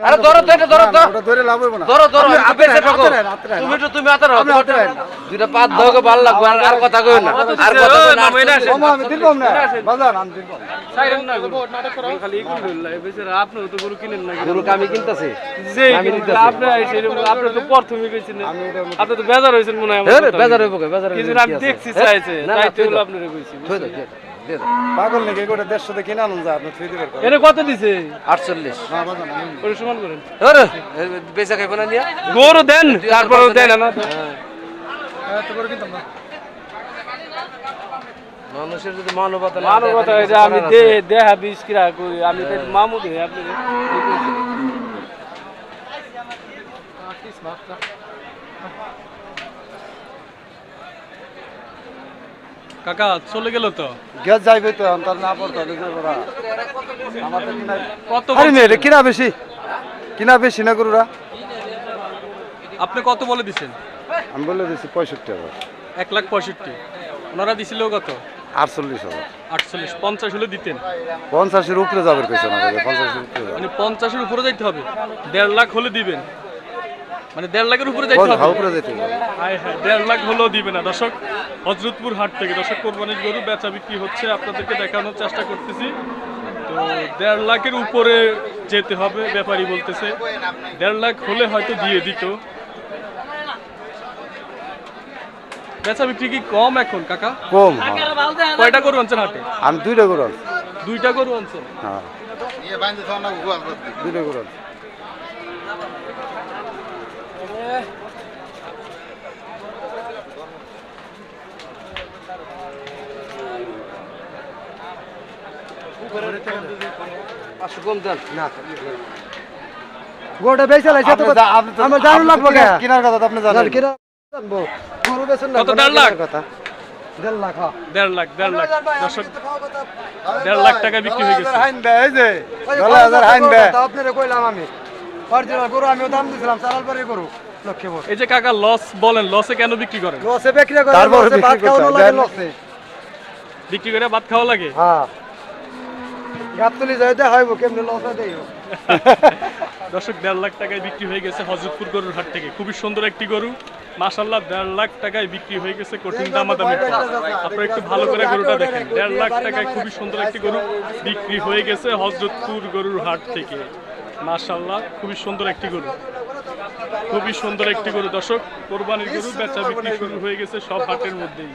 আরে ধরো তো এটা ধরো তো। ওটা ধরে লাভ হইব না। ধরো ধরো আপনি হাতে হাতে নেন, হাতে নেন। তুমি তো তুমি হাতে রাখো। আপনি দুইটা পাত দাও ভালো লাগবে আর আর কথা কই না। আর কথা কই না। আমি দিলাম না। বাজার আমি দিলাম গরু। কিনেন না। গরু আমি কিনতাছি। আমি নিতেছি। আমি এটা আপনি তো বেজার হয়েছেন মনে হয় আমার হ্যাঁ রে, কথা। বেজার হইব কে? বেজার কিছু আমি দেখছি হ্যাঁ? চাইছে না, না, তাই তো। আপনারে কইছি দাও। পাগল নাকি? গোটা দেড়শো থেকে কিনে আনুন যা আপনি থুই দিবেন এনে কত দিছে? আটচল্লিশ। ওরে সমান করেন আরে বেচা খাইব না নিয়া? গরু দেন তারপরে দেন না এত করে কিনতাম না। মানুষের যদি মানবতা মানবতা এটা আমি। দেহা বিশ কিরা করি আমি তো মামু দে আপনি কাকা চলে গেল তো? গ্যাস যাইবে তো তার না পড়তো আমার তো কিনা কত আরে মেয়ে কিনা বেশি? কিনা বেশি না গরুরা? আপনি কত বলে দিছেন? আমি বলে দিচ্ছি পঁয়ষট্টি হাজার। এক লাখ পঁয়ষট্টি। ওনারা দিছিল কত? আটচল্লিশ হাজার। আটচল্লিশ পঞ্চাশ হলে দিতেন। পঞ্চাশের উপরে যাবে কেছে না পঞ্চাশের উপরে মানে পঞ্চাশের উপরে যাইতে হবে। দেড় লাখ হলে দিবেন। মানে দেড় লাখের উপরে যাইতে হবে। উপরে যেতে হবে? হায় হায় দেড় লাখ হলেও দিবে না। দর্শক হজরতপুর হাট থেকে দর্শক কোরবানির গরু বেচা বিক্রি হচ্ছে আপনাদেরকে দেখানোর চেষ্টা করতেছি। তো দেড় লাখের উপরে যেতে হবে ব্যাপারী বলতেছে। দেড় লাখ হলে হয়তো দিয়ে দিত। বেচা বিক্রি কি কম এখন কাকা? কম হ্যাঁ। কয়টা গরু আনছেন হাটে? আমি দুইটা গরু আনছি। দুইটা গরু আনছেন? হ্যাঁ। দুইটা গরু আনছি। গোটা বেচা লাইছে তো আপনি যা- আপনি তো- আমার জানো আপনি লাগবে কিনা- কে? কিনার কথা আপনি জানেন। কিরা জানব। গরু বেচন কত দেড় লাখ? কথা। দেড় লাখ হ্যাঁ। দেড় লাখ দেড় লাখ। দর্শক দেড় লাখ টাকা বিক্রি হয়ে গেছে। হাইন দেয় এই যে। হাইন আপনারে কইলাম আমি। অরিজিনাল গরু আমিও দাম দিছিলাম চালাল পারে গরু লক্ষ্যে এই যে কাকা লস বলেন লসে কেন বিক্রি করেন? লসে বিক্রি করে তারপরে বিক্রি ভাত খাওয়ানো লাগে লসে। বিক্রি করে ভাত খাওয়া লাগে? হ্যাঁ। গাবতলি যাইতে হইব কেমনে লসে দেইও দর্শক দেড় লাখ টাকায় বিক্রি হয়ে গেছে হজরতপুর গরুর হাট থেকে। খুবই সুন্দর একটি গরু। মাসাল্লাহ দেড় লাখ টাকায় বিক্রি হয়ে গেছে কঠিন দামাদামি করে। আপনারা একটু ভালো করে গরুটা দেখেন। দেড় লাখ টাকায় খুবই সুন্দর একটি গরু বিক্রি হয়ে গেছে হজরতপুর গরুর হাট থেকে। মাসাল্লাহ খুবই সুন্দর একটি গরু। খুবই সুন্দর একটি গরু। দর্শক, কোরবানির গরু, বেচা বিক্রি শুরু হয়ে গেছে সব হাটের মধ্যেই।